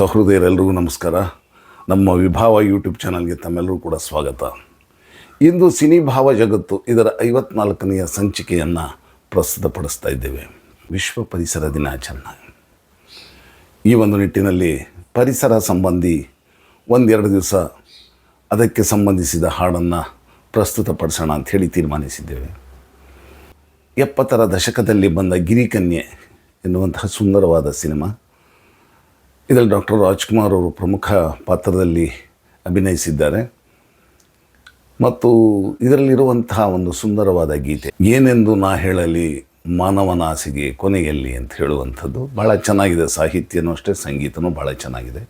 ಸಹೃದಯರೆಲ್ಲರಿಗೂ ನಮಸ್ಕಾರ. ನಮ್ಮ ವಿಭಾವ ಯೂಟ್ಯೂಬ್ ಚಾನಲ್ಗೆ ತಮ್ಮೆಲ್ಲರೂ ಕೂಡ ಸ್ವಾಗತ. ಇಂದು ಸಿನಿಭಾವ ಜಗತ್ತು ಇದರ ಐವತ್ನಾಲ್ಕನೆಯ ಸಂಚಿಕೆಯನ್ನು ಪ್ರಸ್ತುತಪಡಿಸ್ತಾ ಇದ್ದೇವೆ. ವಿಶ್ವ ಪರಿಸರ ದಿನಾಚರಣೆ. ಈ ಒಂದು ನಿಟ್ಟಿನಲ್ಲಿ ಪರಿಸರ ಸಂಬಂಧಿ ಒಂದೆರಡು ದಿವಸ ಅದಕ್ಕೆ ಸಂಬಂಧಿಸಿದ ಹಾಡನ್ನು ಪ್ರಸ್ತುತಪಡಿಸೋಣ ಅಂತ ಹೇಳಿ ತೀರ್ಮಾನಿಸಿದ್ದೇವೆ. ಎಪ್ಪತ್ತರ ದಶಕದಲ್ಲಿ ಬಂದ ಗಿರಿಕನ್ಯೆ ಎನ್ನುವಂತಹ ಸುಂದರವಾದ ಸಿನಿಮಾ. ಇದರಲ್ಲಿ ಡಾಕ್ಟರ್ ರಾಜ್ಕುಮಾರ್ ಅವರು ಪ್ರಮುಖ ಪಾತ್ರದಲ್ಲಿ ಅಭಿನಯಿಸಿದ್ದಾರೆ. ಮತ್ತು ಇದರಲ್ಲಿರುವಂತಹ ಒಂದು ಸುಂದರವಾದ ಗೀತೆ, ಏನೆಂದು ನಾ ಹೇಳಲಿ ಮಾನವನ ಆಸೆಗೆ ಕೊನೆಯಲ್ಲಿ ಅಂತ ಹೇಳುವಂಥದ್ದು. ಭಾಳ ಚೆನ್ನಾಗಿದೆ, ಸಾಹಿತ್ಯನೂ ಅಷ್ಟೇ, ಸಂಗೀತನೂ ಭಾಳ ಚೆನ್ನಾಗಿದೆ.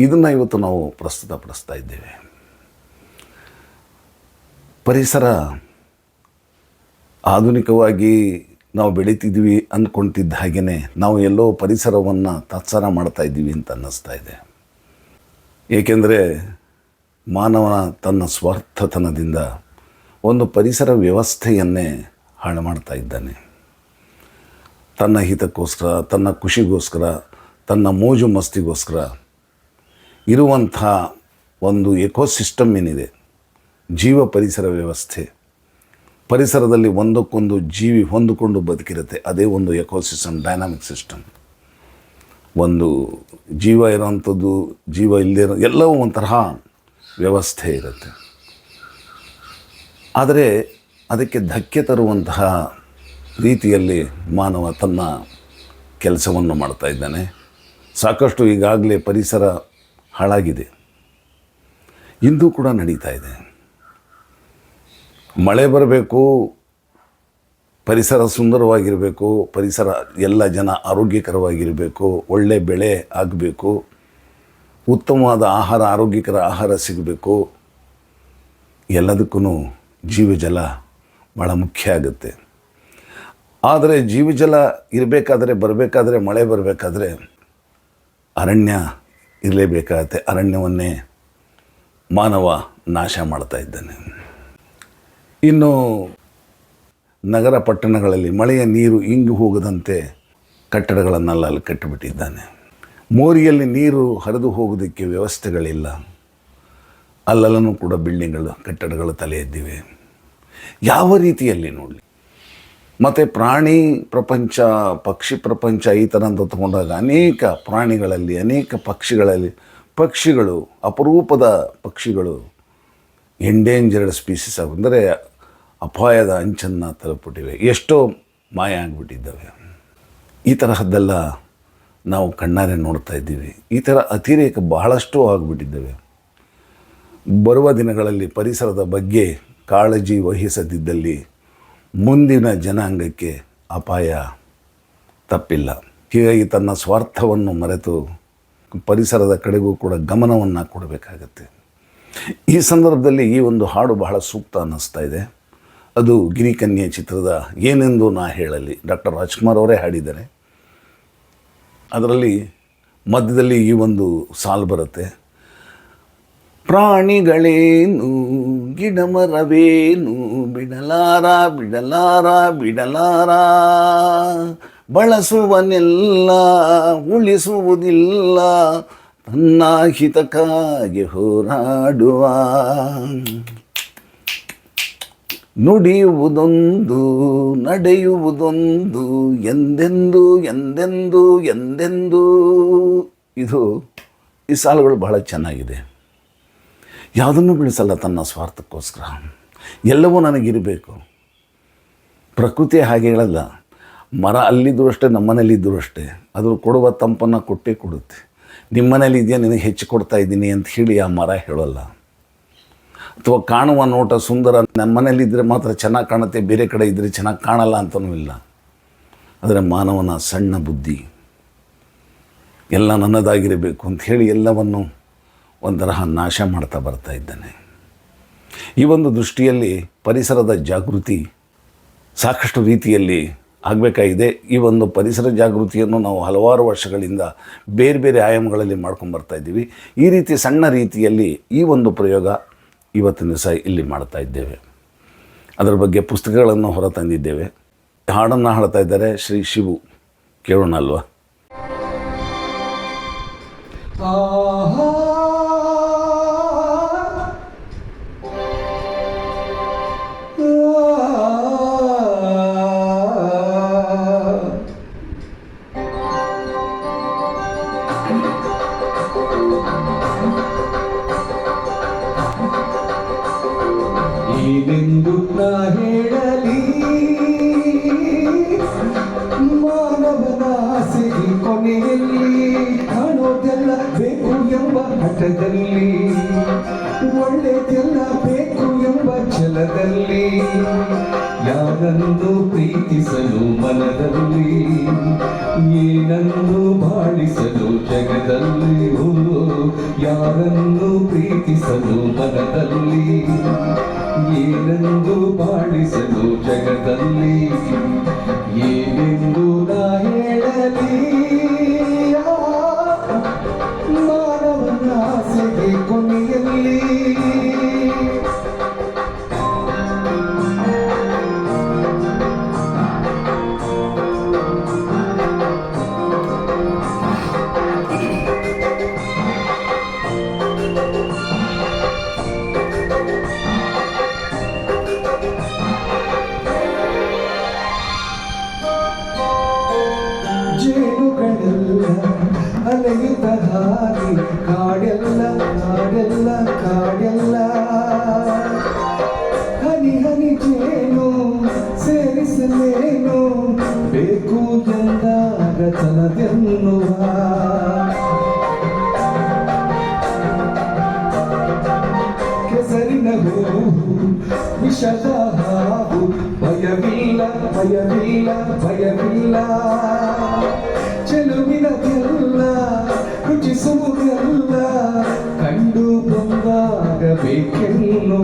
ಇದನ್ನು ಇವತ್ತು ನಾವು ಪ್ರಸ್ತುತಪಡಿಸ್ತಾ ಇದ್ದೇವೆ. ಪರಿಸರ ಆಧುನಿಕವಾಗಿ ನಾವು ಬೆಳೀತಿದ್ವಿ ಅಂದ್ಕೊಳ್ತಿದ್ದ ಹಾಗೆಯೇ ನಾವು ಎಲ್ಲೋ ಪರಿಸರವನ್ನು ತಾತ್ಸಾರ ಮಾಡ್ತಾ ಇದ್ದೀವಿ ಅಂತ ಅನ್ನಿಸ್ತಾ ಇದೆ. ಏಕೆಂದರೆ ಮಾನವನ ತನ್ನ ಸ್ವಾರ್ಥತನದಿಂದ ಒಂದು ಪರಿಸರ ವ್ಯವಸ್ಥೆಯನ್ನೇ ಹಾಳು ಮಾಡ್ತಾ ಇದ್ದಾನೆ. ತನ್ನ ಹಿತಕ್ಕೋಸ್ಕರ, ತನ್ನ ಖುಷಿಗೋಸ್ಕರ, ತನ್ನ ಮೋಜು ಮಸ್ತಿಗೋಸ್ಕರ ಇರುವಂಥ ಒಂದು ಎಕೋಸಿಸ್ಟಮ್ ಏನಿದೆ, ಜೀವ ಪರಿಸರ ವ್ಯವಸ್ಥೆ ಪರಿಸರದಲ್ಲಿ ಒಂದಕ್ಕೊಂದು ಜೀವಿ ಹೊಂದಿಕೊಂಡು ಬದುಕಿರುತ್ತೆ. ಅದೇ ಒಂದು ಎಕೋಸಿಸ್ಟಮ್ ಡೈನಾಮಿಕ್ ಸಿಸ್ಟಮ್ ಒಂದು ಜೀವ ಇರೋವಂಥದ್ದು, ಜೀವ ಇಲ್ಲದೇ ಇರೋ ಎಲ್ಲವೂ ಒಂಥರ ವ್ಯವಸ್ಥೆ ಇರುತ್ತೆ. ಆದರೆ ಅದಕ್ಕೆ ಧಕ್ಕೆ ತರುವಂತಹ ರೀತಿಯಲ್ಲಿ ಮಾನವ ತನ್ನ ಕೆಲಸವನ್ನು ಮಾಡ್ತಾ ಇದ್ದಾನೆ. ಸಾಕಷ್ಟು ಈಗಾಗಲೇ ಪರಿಸರ ಹಾಳಾಗಿದೆ. ಇಂದು ಕೂಡ ನಡೀತಾ ಇದೆ. ಮಳೆ ಬರಬೇಕು, ಪರಿಸರ ಸುಂದರವಾಗಿರಬೇಕು, ಪರಿಸರ ಎಲ್ಲ ಜನ ಆರೋಗ್ಯಕರವಾಗಿರಬೇಕು, ಒಳ್ಳೆ ಬೆಳೆ ಆಗಬೇಕು, ಉತ್ತಮವಾದ ಆಹಾರ, ಆರೋಗ್ಯಕರ ಆಹಾರ ಸಿಗಬೇಕು ಎಲ್ಲದಕ್ಕೂ ಜೀವಜಲ ಭಾಳ ಮುಖ್ಯ ಆಗುತ್ತೆ. ಆದರೆ ಜೀವಜಲ ಇರಬೇಕಾದ್ರೆ, ಬರಬೇಕಾದ್ರೆ, ಮಳೆ ಬರಬೇಕಾದ್ರೆ ಅರಣ್ಯ ಇರಲೇಬೇಕಾಗತ್ತೆ. ಅರಣ್ಯವನ್ನೇ ಮಾನವ ನಾಶ ಮಾಡ್ತಾ ಇದ್ದಾನೆ. ಇನ್ನು ನಗರ ಪಟ್ಟಣಗಳಲ್ಲಿ ಮಳೆಯ ನೀರು ಇಂಗು ಹೋಗದಂತೆ ಕಟ್ಟಡಗಳನ್ನೆಲ್ಲ ಅಲ್ಲಿ ಕಟ್ಟಿಬಿಟ್ಟಿದ್ದಾನೆ. ಮೋರಿಯಲ್ಲಿ ನೀರು ಹರಿದು ಹೋಗೋದಕ್ಕೆ ವ್ಯವಸ್ಥೆಗಳಿಲ್ಲ. ಅಲ್ಲೆಲ್ಲನೂ ಕೂಡ ಬಿಲ್ಡಿಂಗ್ಗಳು, ಕಟ್ಟಡಗಳು ತಲೆ ಎದ್ದಿವೆ. ಯಾವ ರೀತಿಯಲ್ಲಿ ನೋಡಲಿ? ಮತ್ತು ಪ್ರಾಣಿ ಪ್ರಪಂಚ, ಪಕ್ಷಿ ಪ್ರಪಂಚ ಈ ಥರ ಅಂತ ತಗೊಂಡಾಗ ಅನೇಕ ಪ್ರಾಣಿಗಳಲ್ಲಿ, ಅನೇಕ ಪಕ್ಷಿಗಳಲ್ಲಿ, ಪಕ್ಷಿಗಳು, ಅಪರೂಪದ ಪಕ್ಷಿಗಳು, ಎಂಡೇಂಜರ್ಡ್ ಸ್ಪೀಸೀಸ್ ಅಂದರೆ ಅಪಾಯದ ಅಂಚನ್ನು ತಲುಪಿಟ್ಟಿವೆ ಎಷ್ಟೋ ಮಾಯ ಆಗಿಬಿಟ್ಟಿದ್ದಾವೆ. ಈ ತರಹದ್ದೆಲ್ಲ ನಾವು ಕಣ್ಣಾರೆ ನೋಡ್ತಾ ಇದ್ದೀವಿ. ಈ ಥರ ಅತಿರೇಕ ಬಹಳಷ್ಟು ಆಗಿಬಿಟ್ಟಿದ್ದಾವೆ. ಬರುವ ದಿನಗಳಲ್ಲಿ ಪರಿಸರದ ಬಗ್ಗೆ ಕಾಳಜಿ ವಹಿಸದಿದ್ದಲ್ಲಿ ಮುಂದಿನ ಜನಾಂಗಕ್ಕೆ ಅಪಾಯ ತಪ್ಪಿಲ್ಲ. ಹೀಗಾಗಿ ತನ್ನ ಸ್ವಾರ್ಥವನ್ನು ಮರೆತು ಪರಿಸರದ ಕಡೆಗೂ ಕೂಡ ಗಮನವನ್ನು ಕೊಡಬೇಕಾಗತ್ತೆ. ಈ ಸಂದರ್ಭದಲ್ಲಿ ಈ ಒಂದು ಹಾಡು ಬಹಳ ಸೂಕ್ತ ಅನ್ನಿಸ್ತಾ ಇದೆ. ಅದು ಗಿರಿಕನ್ಯೆ ಚಿತ್ರದ ಏನೆಂದು ನಾ ಹೇಳಲಿ. ಡಾಕ್ಟರ್ ರಾಜ್ಕುಮಾರ್ ಅವರೇ ಹಾಡಿದ್ದಾರೆ. ಅದರಲ್ಲಿ ಮಧ್ಯದಲ್ಲಿ ಈ ಒಂದು ಸಾಲು ಬರುತ್ತೆ. ಪ್ರಾಣಿಗಳೇನು ಗಿಡಮರವೇನು ಬಿಡಲಾರ ಬಿಡಲಾರ ಬಿಡಲಾರ, ಬಳಸುವನೆಲ್ಲ, ಉಳಿಸುವುದಿಲ್ಲ, ತನ್ನ ಹಿತಕ್ಕಾಗಿ ಹೋರಾಡುವ. ನುಡಿಯುವುದೊಂದು, ನಡೆಯುವುದೊಂದು, ಎಂದೆಂದು ಎಂದೆಂದು ಎಂದೆಂದು. ಇದು ಈ ಸಾಲುಗಳು ಬಹಳ ಚೆನ್ನಾಗಿದೆ. ಯಾವುದನ್ನು ಬೆಳೆಸಲ್ಲ ತನ್ನ ಸ್ವಾರ್ಥಕ್ಕೋಸ್ಕರ. ಎಲ್ಲವೂ ನನಗಿರಬೇಕು. ಪ್ರಕೃತಿ ಹಾಗೆ ಹೇಳಲ್ಲ. ಮರ ಅಲ್ಲಿದ್ದರೂ ಅಷ್ಟೇ ನಮ್ಮನೇಲಿದ್ದರೂ ಅಷ್ಟೇ. ಅದು ಕೊಡುವ ತಂಪನ್ನು ಕೊಟ್ಟೇ ಕೊಡುತ್ತೆ. ನಿಮ್ಮನೇಲಿ ಇದೆಯಾ ನಿನಗೆ ಹೆಚ್ಚು ಕೊಡ್ತಾ ಇದ್ದೀನಿ ಅಂತ ಹೇಳಿ ಆ ಮರ ಹೇಳೋಲ್ಲ. ಅಥವಾ ಕಾಣುವ ನೋಟ ಸುಂದರ ನಮ್ಮ ಮನೇಲಿದ್ದರೆ ಮಾತ್ರ ಚೆನ್ನಾಗಿ ಕಾಣುತ್ತೆ, ಬೇರೆ ಕಡೆ ಇದ್ದರೆ ಚೆನ್ನಾಗಿ ಕಾಣಲ್ಲ ಅಂತಲೂ ಇಲ್ಲ. ಆದರೆ ಮಾನವನ ಸಣ್ಣ ಬುದ್ಧಿ ಎಲ್ಲ ನನ್ನದಾಗಿರಬೇಕು ಅಂತ ಹೇಳಿ ಎಲ್ಲವನ್ನು ಒಂಥರಹ ನಾಶ ಮಾಡ್ತಾ ಬರ್ತಾ ಇದ್ದಾನೆ. ಈ ಒಂದು ದೃಷ್ಟಿಯಲ್ಲಿ ಪರಿಸರದ ಜಾಗೃತಿ ಸಾಕಷ್ಟು ರೀತಿಯಲ್ಲಿ ಆಗಬೇಕಾಗಿದೆ. ಈ ಒಂದು ಪರಿಸರ ಜಾಗೃತಿಯನ್ನು ನಾವು ಹಲವಾರು ವರ್ಷಗಳಿಂದ ಬೇರೆ ಬೇರೆ ಆಯಾಮಗಳಲ್ಲಿ ಮಾಡ್ಕೊಂಡು ಬರ್ತಾ ಇದ್ದೀವಿ. ಈ ರೀತಿ ಸಣ್ಣ ರೀತಿಯಲ್ಲಿ ಈ ಒಂದು ಪ್ರಯೋಗ ಇವತ್ತಿನ ದಿವಸ ಇಲ್ಲಿ ಮಾಡ್ತಾ ಇದ್ದೇವೆ. ಅದರ ಬಗ್ಗೆ ಪುಸ್ತಕಗಳನ್ನು ಹೊರತಂದಿದ್ದೇವೆ ಹಾಡನ್ನು ಹಾಡ್ತಾ ಇದ್ದಾರೆ ಶ್ರೀ ಶಿವು. ಕೇಳೋಣ ಅಲ್ವಾ? ಏನೆಂದು ನಾ ಹೇಳಲಿ. ಮಾನವನ ಆಸೆಗೆ ಕೊನೆಯಲ್ಲಿ ಕಾಣೋದೆಲ್ಲ ಬೇಕು ಎಂಬ ಹಠದಲ್ಲಿ. ಒಳ್ಳೆದೆಲ್ಲ ಬೇಕು ಎಂಬ ಛಲದಲ್ಲಿ. ಯಾರನ್ನು ಪ್ರೀತಿಸಲು ಮನದಲ್ಲಿ ಏನನ್ನು ಬಾಳಿಸಲು ಜಗದಲ್ಲಿ ಯಾರನ್ನು ಪ್ರೀತಿಸಲು ಮನದಲ್ಲಿ ಏನೆಂದು ಬಾಳಿಸಲು ಜಗದಲ್ಲಿ ಅಲೆಯುತ್ತ ಹಾಗೆ, ಕಾಡೆಲ್ಲ ಕಾಡೆಲ್ಲ ಕಾಡೆಲ್ಲ. ಹನಿ ಹನಿ ಜೇನು, ಸೇರಿಸಲೇನು, ಬೇಕು ಎಂದಾಗ ತನದೆನ್ನುವ. ಕೆಸರಿನ ಹೂ ವಿಷದ ಹಾವು, ಭಯವಿಲ್ಲ ಭಯವಿಲ್ಲ ಭಯವಿಲ್ಲ. ಚೆಲುವಿನ ಜಿಸುವುದೆಲ್ಲ ಕಂಡು ಬಂದಾಗ ಬೇಕೆಲ್ಲೋ